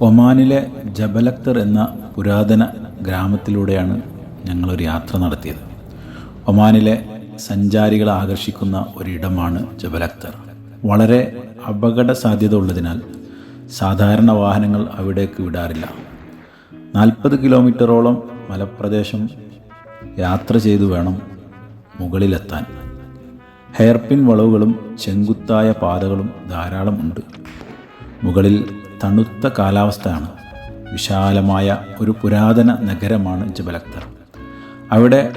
ഒമാനിലെ ജബലക്തർ എന്ന പുരാതന ഗ്രാമത്തിലൂടെയാണ് ഞങ്ങളൊരു യാത്ര നടത്തിയത്. ഒമാനിലെ സഞ്ചാരികളെ ആകർഷിക്കുന്ന ഒരിടമാണ് ജബലക്തർ. വളരെ അപകട സാധ്യത ഉള്ളതിനാൽ സാധാരണ വാഹനങ്ങൾ അവിടേക്ക് വിടാറില്ല. നാൽപ്പത് കിലോമീറ്ററോളം മലപ്രദേശം യാത്ര ചെയ്തു വേണം മുകളിലെത്താൻ. ഹെയർപിൻ വളവുകളും ചെങ്കുത്തായ പാതകളും ധാരാളമുണ്ട്. മുകളിൽ തണുത്ത കാലാവസ്ഥയാണ്. വിശാലമായ ഒരു പുരാതന നഗരമാണ് ജബലക്തർ അവിടെ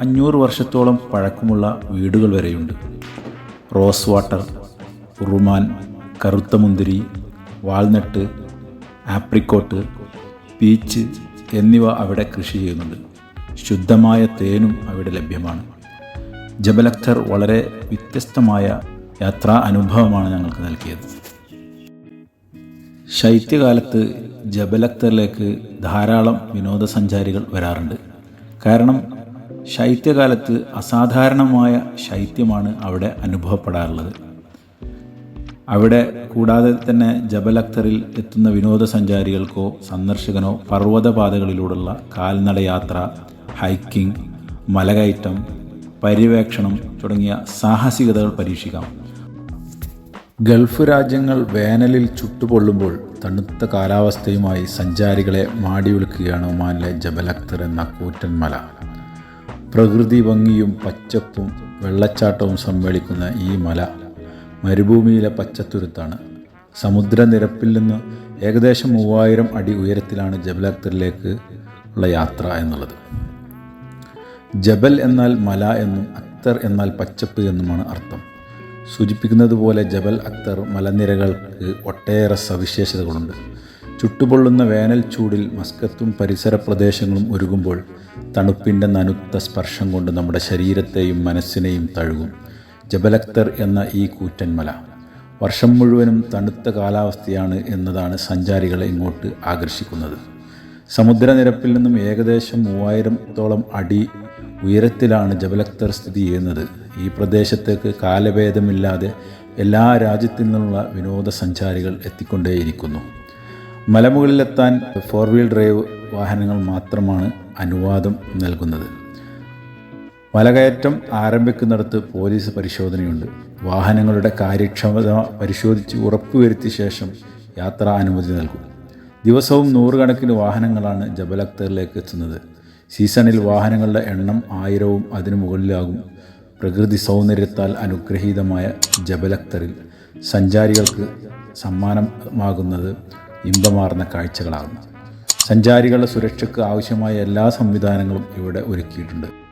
അഞ്ഞൂറ് വർഷത്തോളം പഴക്കമുള്ള വീടുകൾ വരെയുണ്ട്. റോസ് വാട്ടർ ഉറുമാൻ കറുത്ത മുന്തിരി വാൾനട്ട് ആപ്രിക്കോട്ട് പീച്ച് എന്നിവ അവിടെ കൃഷി ചെയ്യുന്നുണ്ട്. ശുദ്ധമായ തേനും അവിടെ ലഭ്യമാണ്. ജബലക്തർ വളരെ വ്യത്യസ്തമായ യാത്രാ അനുഭവമാണ് ഞങ്ങൾക്ക് നൽകിയത്. ശൈത്യകാലത്ത് ജബലക്തറിലേക്ക് ധാരാളം വിനോദസഞ്ചാരികൾ വരാറുണ്ട്. കാരണം ശൈത്യകാലത്ത് അസാധാരണമായ ശൈത്യമാണ് അവിടെ അനുഭവപ്പെടാറുള്ളത്. അവിടെ കൂടാതെ തന്നെ ജബലക്തറിൽ എത്തുന്ന വിനോദസഞ്ചാരികൾക്കോ സന്ദർശകനോ പർവതപാതകളിലൂടെയുള്ള കാൽനടയാത്ര ഹൈക്കിംഗ് മലകയറ്റം പര്യവേക്ഷണം തുടങ്ങിയ സാഹസികതകൾ പരീക്ഷിക്കാം. ഗൾഫ് രാജ്യങ്ങൾ വേനലിൽ ചുട്ടുപൊള്ളുമ്പോൾ തണുത്ത കാലാവസ്ഥയുമായി സഞ്ചാരികളെ മാടി വിളിക്കുകയാണ് ഒമാനിലെ ജബലക്തർ എന്ന കൂറ്റൻ മല പ്രകൃതി ഭംഗിയും പച്ചപ്പും വെള്ളച്ചാട്ടവും സമ്മേളിക്കുന്ന ഈ മല മരുഭൂമിയിലെ പച്ചത്തുരുത്താണ്. സമുദ്രനിരപ്പിൽ നിന്ന് ഏകദേശം മൂവായിരം അടി ഉയരത്തിലാണ് ജബലക്തറിലേക്ക് ഉള്ള യാത്ര എന്നുള്ളത്. ജബൽ എന്നാൽ മല എന്നും അക്തർ എന്നാൽ പച്ചപ്പ് എന്നുമാണ് അർത്ഥം. സൂചിപ്പിക്കുന്നത് പോലെ ജബൽ അക്തർ മലനിരകൾക്ക് ഒട്ടേറെ സവിശേഷതകളുണ്ട്. ചുട്ടുപൊള്ളുന്ന വേനൽ ചൂടിൽ മസ്കത്തും പരിസര പ്രദേശങ്ങളും ഒരുകുമ്പോൾ തണുപ്പിന്റെ നനുത്ത സ്പർശം കൊണ്ട് നമ്മുടെ ശരീരത്തെയും മനസ്സിനെയും തഴുകും. ജബലക്തർ എന്ന ഈ കൂറ്റൻ മല വർഷം മുഴുവനും തണുത്ത കാലാവസ്ഥയാണ് എന്നതാണ് സഞ്ചാരികളെ ഇങ്ങോട്ട് ആകർഷിക്കുന്നത്. സമുദ്രനിരപ്പിൽ നിന്നും ഏകദേശം മൂവായിരത്തോളം അടി ഉയരത്തിലാണ് ജബലക്തർ സ്ഥിതി ചെയ്യുന്നത്. ഈ പ്രദേശത്തേക്ക് കാലഭേദമില്ലാതെ എല്ലാ രാജ്യത്തു നിന്നുള്ള വിനോദസഞ്ചാരികൾ എത്തിക്കൊണ്ടേയിരിക്കുന്നു. മലമുകളിലെത്താൻ ഫോർ വീൽ ഡ്രൈവ് വാഹനങ്ങൾ മാത്രമാണ് അനുവാദം നൽകുന്നത്. മലകയറ്റം ആരംഭിക്കുന്നിടത്ത് പോലീസ് പരിശോധനയുണ്ട്. വാഹനങ്ങളുടെ കാര്യക്ഷമത പരിശോധിച്ച് ഉറപ്പുവരുത്തിയ ശേഷം യാത്രാ അനുമതി നൽകും. ദിവസവും നൂറുകണക്കിന് വാഹനങ്ങളാണ് ജബലക്തറിലേക്ക് എത്തുന്നത്. സീസണിൽ വാഹനങ്ങളുടെ എണ്ണം ആയിരവും അതിനു മുകളിലാകും. പ്രകൃതി സൗന്ദര്യത്താൽ അനുഗ്രഹീതമായ ജബലക്തറിൽ സഞ്ചാരികൾക്ക് സമ്മാനമാകുന്നത് ഇമ്പമാർന്ന കാഴ്ചകളാകുന്നു സഞ്ചാരികളുടെ സുരക്ഷയ്ക്ക് ആവശ്യമായ എല്ലാ സംവിധാനങ്ങളും ഇവിടെ ഒരുക്കിയിട്ടുണ്ട്.